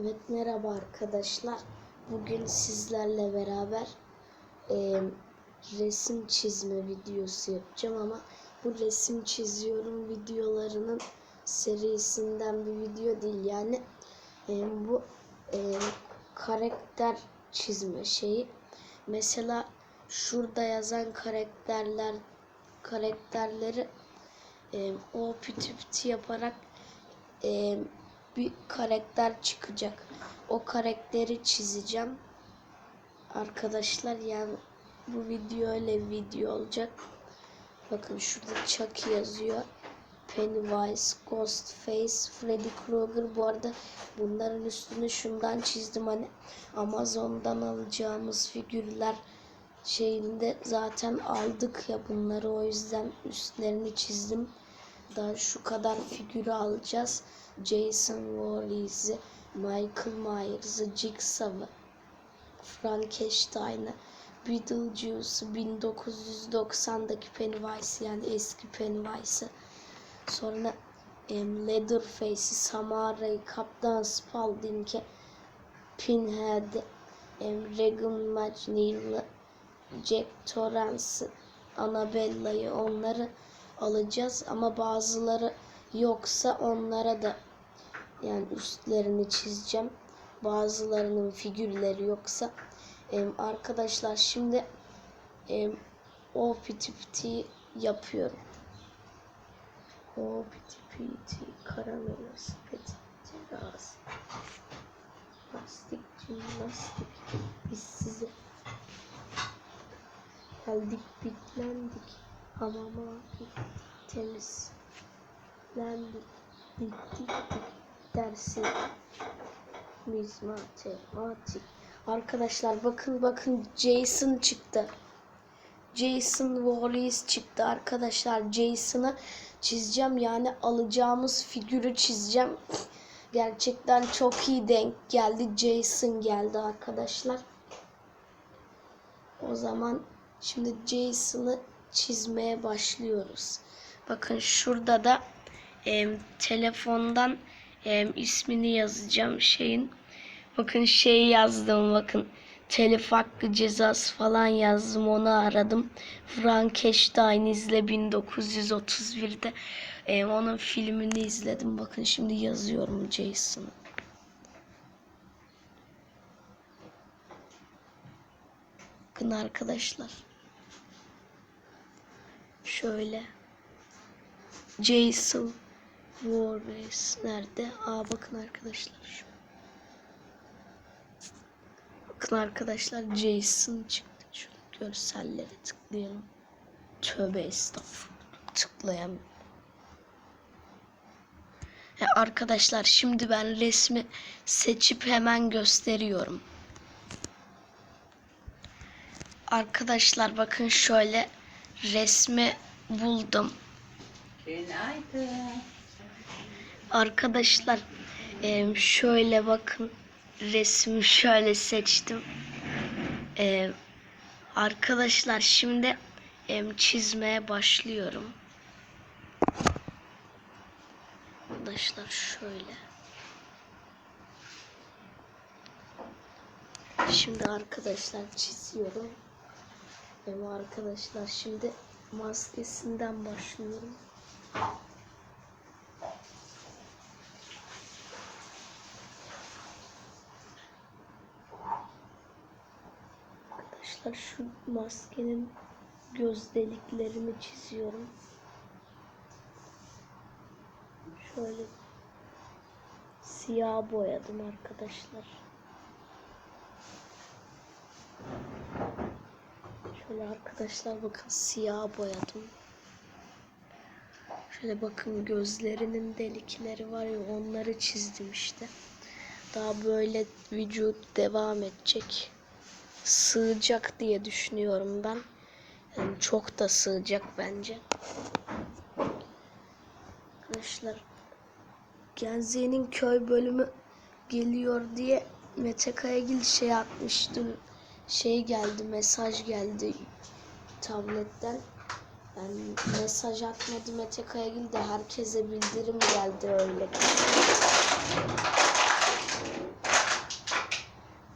Evet merhaba arkadaşlar. Bugün sizlerle beraber e, resim çizme videosu yapacağım ama bu resim çiziyorum videolarının serisinden bir video değil yani e, bu e, karakter çizme şeyi. Mesela şurada yazan karakterler karakterleri e, o pütü yaparak e, bir karakter çıkacak. O karakteri çizeceğim. Arkadaşlar yani bu video öyle video olacak. Bakın şurada Chucky yazıyor. Pennywise, Ghostface, Freddy Krueger. Bu arada bunların üstünü şundan çizdim hani Amazon'dan alacağımız figürler şeyinde zaten aldık ya bunları o yüzden üstlerini çizdim. Daha şu kadar figürü alacağız. Jason Voorhees'i, Michael Myers'ı, Jigsaw'ı, Frankenstein'ı, Beetlejuice'u, 1990'daki Pennywise yani eski Pennywise'ı. Sonra em, Leatherface'i, Samara'yı, Kaptan Spaulding'i, Pinhead'i, em, Regan McNeil'ı, Jack Torrance'ı, Annabella'yı onları alacağız ama bazıları yoksa onlara da yani üstlerini çizeceğim. Bazılarının figürleri yoksa. Em, arkadaşlar şimdi em, o piti yapıyorum. O piti piti karamelos piti teras. Lastik lastik. Biz size geldik bitlendik. Hamama temiz lendik dik dik dik dersi biz matematik. Arkadaşlar bakın bakın Jason çıktı. Jason Voorhees çıktı arkadaşlar. Jason'ı çizeceğim yani alacağımız figürü çizeceğim. Gerçekten çok iyi denk geldi. Jason geldi arkadaşlar. O zaman şimdi Jason'ı çizmeye başlıyoruz. Bakın şurada da em, telefondan em, ismini yazacağım şeyin. Bakın şey yazdım bakın. Telif hakkı cezası falan yazdım onu aradım. Frankenstein izle 1931'de. Em, onun filmini izledim. Bakın şimdi yazıyorum Jason'ı. Bakın arkadaşlar. Şöyle. Jason Voorhees nerede? Aa bakın arkadaşlar. Şu. Bakın arkadaşlar Jason çıktı. Şöyle görsellere tıklayalım. Tövbe estağfurullah. Tıklayamıyorum. Ya arkadaşlar şimdi ben resmi seçip hemen gösteriyorum. Arkadaşlar bakın şöyle resmi buldum. Günaydın. Arkadaşlar em, şöyle bakın resmi şöyle seçtim. Em, Arkadaşlar şimdi em, çizmeye başlıyorum. Arkadaşlar şöyle. Şimdi arkadaşlar çiziyorum. Em, arkadaşlar şimdi maskesinden başlıyorum. Arkadaşlar şu maskenin göz deliklerini çiziyorum. Şöyle siyah boyadım arkadaşlar. Şöyle arkadaşlar bakın siyah boyadım. Şöyle bakın gözlerinin delikleri var ya onları çizdim işte. Daha böyle vücut devam edecek sığacak diye düşünüyorum ben. Yani çok da sığacak bence. Arkadaşlar Genzi'nin köy bölümü geliyor diye Mete Kayagil şey atmıştı. Şey geldi, mesaj geldi tabletten. Yani mesaj atmadı Mete Kayagil de herkese bildirim geldi öyle.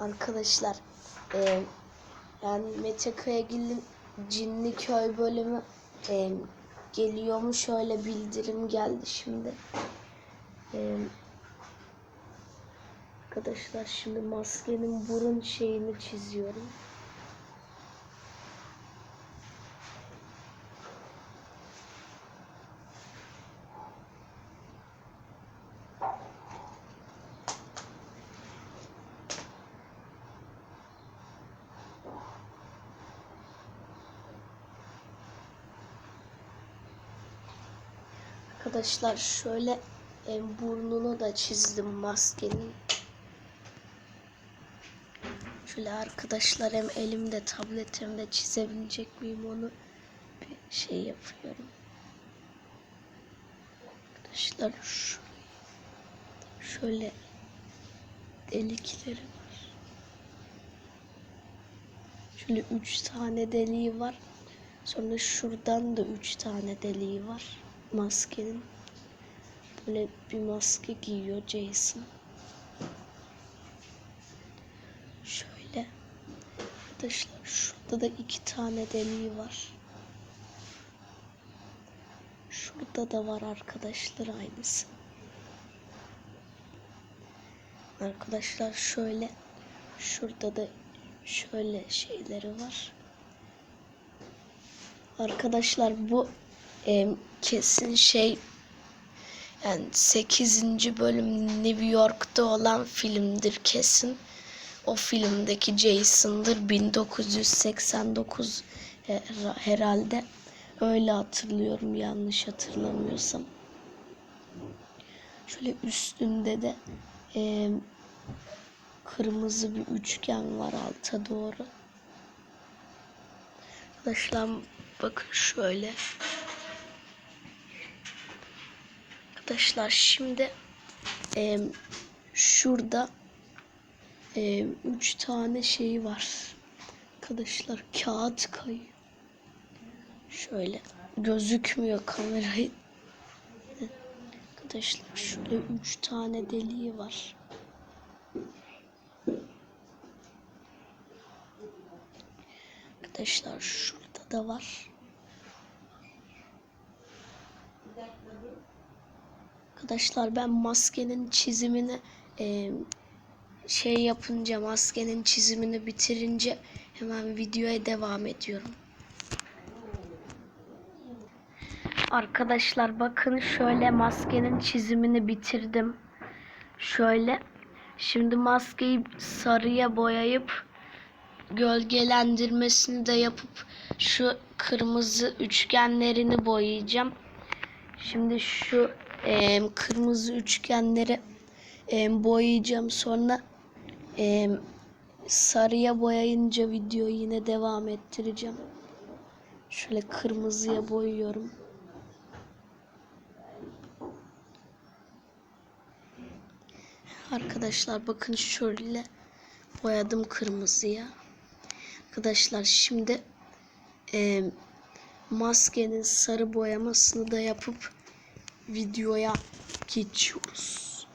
Arkadaşlar e, yani Mete Kayagil'in Cinli Köy bölümü e, geliyormuş öyle bildirim geldi şimdi. E, arkadaşlar şimdi maskenin burun şeyini çiziyorum. Arkadaşlar şöyle e, burnunu da çizdim maskenin. Şöyle arkadaşlar hem elimde tabletimde çizebilecek miyim onu bir şey yapıyorum. Arkadaşlar şöyle delikleri var. Şöyle üç tane deliği var. Sonra şuradan da üç tane deliği var maskenin. Böyle bir maske giyiyor Jason. Şöyle. Arkadaşlar şurada da iki tane deliği var. Şurada da var arkadaşlar aynısı. Arkadaşlar şöyle. Şurada da şöyle şeyleri var. Arkadaşlar bu e, kesin şey yani 8. bölüm New York'ta olan filmdir kesin. O filmdeki Jason'dır 1989 her- herhalde. Öyle hatırlıyorum yanlış hatırlamıyorsam. Şöyle üstünde de e, kırmızı bir üçgen var alta doğru. Arkadaşlar bakın şöyle. Arkadaşlar şimdi e, şurada e, üç tane şey var. Arkadaşlar kağıt kayıyor. Şöyle gözükmüyor kamerayı. Arkadaşlar şöyle üç tane deliği var. Arkadaşlar şurada da var. Arkadaşlar ben maskenin çizimini e, şey yapınca maskenin çizimini bitirince hemen videoya devam ediyorum. Arkadaşlar bakın şöyle maskenin çizimini bitirdim. Şöyle. Şimdi maskeyi sarıya boyayıp gölgelendirmesini de yapıp şu kırmızı üçgenlerini boyayacağım. Şimdi şu e, kırmızı üçgenleri e, boyayacağım. Sonra e, sarıya boyayınca videoyu yine devam ettireceğim. Şöyle kırmızıya boyuyorum. Arkadaşlar bakın şöyle boyadım kırmızıya. Arkadaşlar şimdi e, maskenin sarı boyamasını da yapıp videoya geçiyoruz.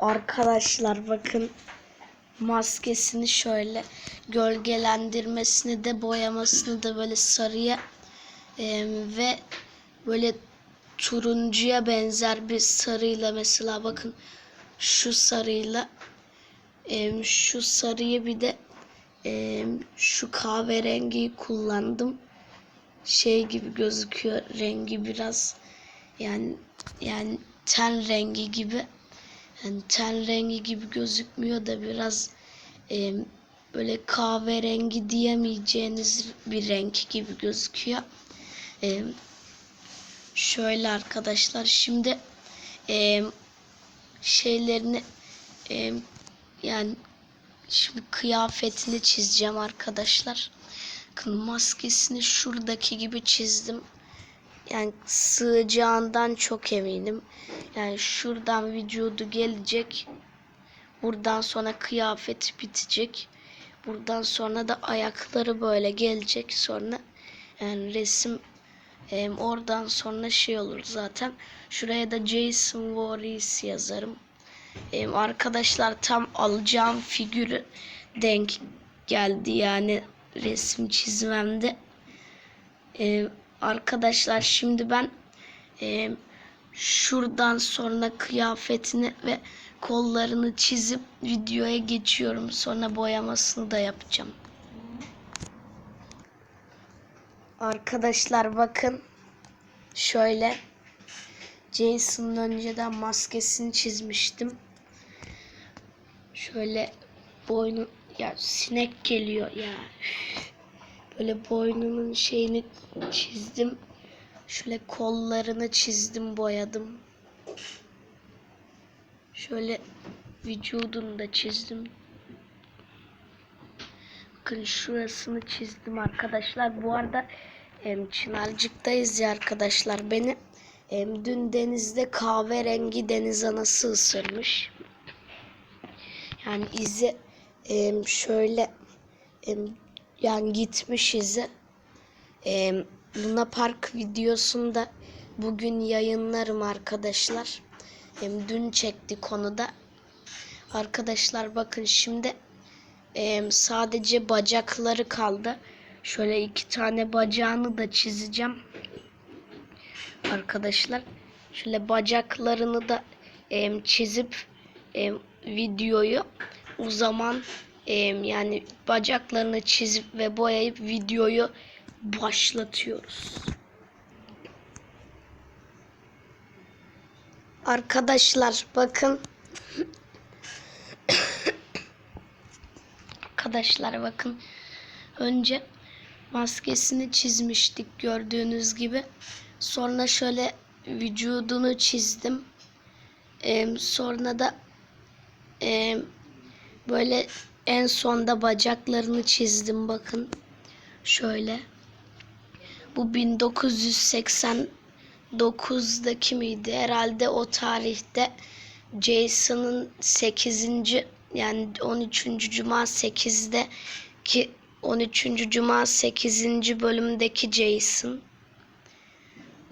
Arkadaşlar bakın maskesini şöyle gölgelendirmesini de boyamasını da böyle sarıya e, ve böyle turuncuya benzer bir sarıyla mesela bakın şu sarıyla e, şu sarıyı bir de e, şu kahverengiyi kullandım. Şey gibi gözüküyor rengi biraz yani yani ten rengi gibi. Yani ten rengi gibi gözükmüyor da biraz e, böyle kahverengi diyemeyeceğiniz bir renk gibi gözüküyor. E, şöyle arkadaşlar şimdi e, şeylerini e, yani şimdi kıyafetini çizeceğim arkadaşlar. Bakın maskesini şuradaki gibi çizdim. Yani sığacağından çok eminim. Yani şuradan vücudu gelecek. Buradan sonra kıyafeti bitecek. Buradan sonra da ayakları böyle gelecek. Sonra yani resim em, oradan sonra şey olur zaten. Şuraya da Jason Voorhees yazarım. e, arkadaşlar tam alacağım figürü denk geldi yani resim çizmemde. E, arkadaşlar şimdi ben e, şuradan sonra kıyafetini ve kollarını çizip videoya geçiyorum. Sonra boyamasını da yapacağım. Arkadaşlar bakın şöyle Jason'ın önceden maskesini çizmiştim. Şöyle boynu ya sinek geliyor ya. Böyle boynunun şeyini çizdim. Şöyle kollarını çizdim, boyadım. Şöyle vücudunu da çizdim. Bakın şurasını çizdim arkadaşlar. Bu arada em, Çınarcık'tayız ya arkadaşlar. Beni em, dün denizde kahverengi deniz anası ısırmış. Yani izi em, şöyle em, yani gitmiş izi. Em, Luna Park videosunda bugün yayınlarım arkadaşlar. Em, dün çekti konuda. Arkadaşlar bakın şimdi em, sadece bacakları kaldı. Şöyle iki tane bacağını da çizeceğim. Arkadaşlar şöyle bacaklarını da em, çizip em, videoyu o zaman em, yani bacaklarını çizip ve boyayıp videoyu başlatıyoruz. Arkadaşlar bakın. Arkadaşlar bakın. Önce maskesini çizmiştik gördüğünüz gibi. Sonra şöyle vücudunu çizdim. Ee, sonra da e, böyle en sonda bacaklarını çizdim bakın. Şöyle. Bu 1989'daki miydi? Herhalde o tarihte Jason'ın 8. yani 13. Cuma 8'de ki 13. Cuma 8. bölümdeki Jason.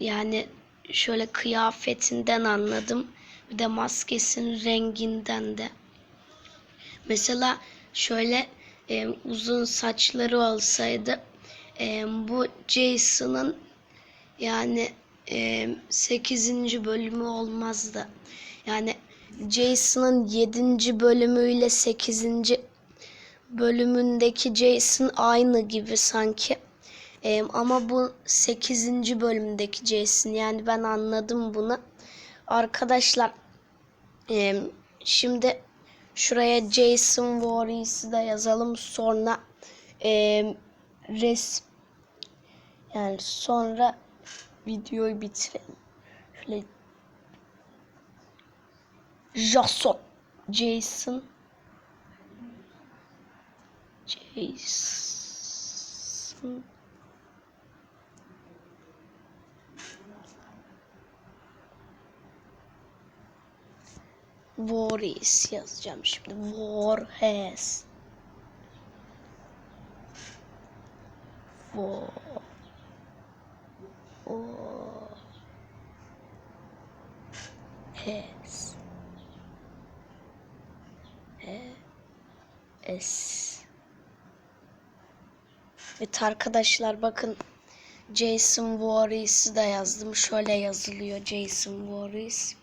Yani şöyle kıyafetinden anladım. Bir de maskesinin renginden de. Mesela şöyle e, uzun saçları olsaydı e, bu Jason'ın yani e, 8. bölümü olmazdı. Yani Jason'ın 7. bölümüyle 8. bölümündeki Jason aynı gibi sanki. E, ama bu 8. bölümdeki Jason yani ben anladım bunu. Arkadaşlar e, şimdi şuraya Jason Voorhees'i da yazalım sonra e, res yani sonra videoyu bitirelim. Şöyle Jason Jason Jason Voorhees yazacağım şimdi. Voorhees. Vo. O. Hes. E. S. Evet arkadaşlar bakın Jason Voorhees'i de yazdım. Şöyle yazılıyor Jason Voorhees.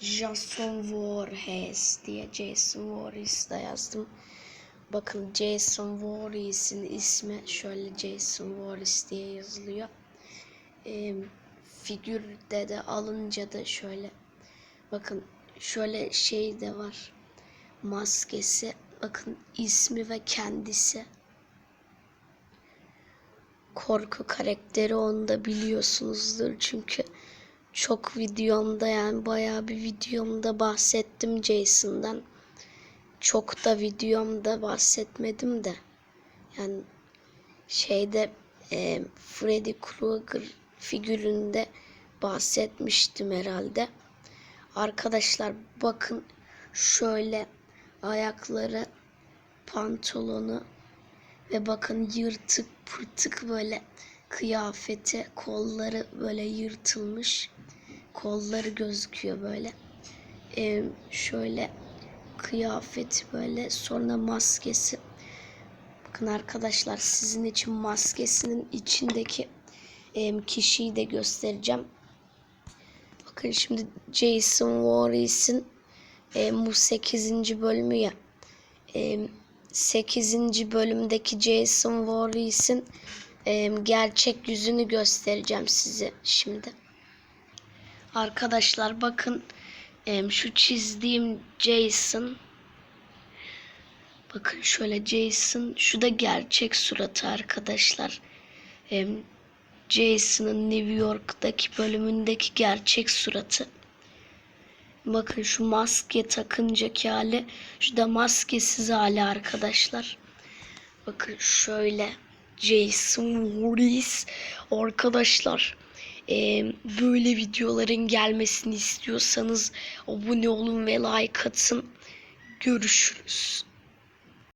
Jason Voorhees diye Jason Voorhees de yazdım. Bakın Jason Voorhees'in ismi şöyle Jason Voorhees diye yazılıyor. Ee, figürde de alınca da şöyle bakın şöyle şey de var. Maskesi bakın ismi ve kendisi. Korku karakteri onu da biliyorsunuzdur çünkü çok videomda yani bayağı bir videomda bahsettim Jason'dan. Çok da videomda bahsetmedim de. Yani şeyde e, Freddy Krueger figüründe bahsetmiştim herhalde. Arkadaşlar bakın şöyle ayakları pantolonu ve bakın yırtık pırtık böyle kıyafeti kolları böyle yırtılmış kolları gözüküyor böyle Ee, şöyle kıyafeti böyle sonra maskesi. Bakın arkadaşlar sizin için maskesinin içindeki em, kişiyi de göstereceğim. Bakın şimdi Jason Voorhees'in em, bu 8. bölümü ya. Em, 8. bölümdeki Jason Voorhees'in em, gerçek yüzünü göstereceğim size şimdi. Arkadaşlar bakın em, şu çizdiğim Jason bakın şöyle Jason şu da gerçek suratı arkadaşlar. Em, Jason'ın New York'taki bölümündeki gerçek suratı. Bakın şu maske takıncaki hali. Şu da maskesiz hali arkadaşlar. Bakın şöyle Jason Voorhees arkadaşlar. eee, böyle videoların gelmesini istiyorsanız abone olun ve like atın. Görüşürüz.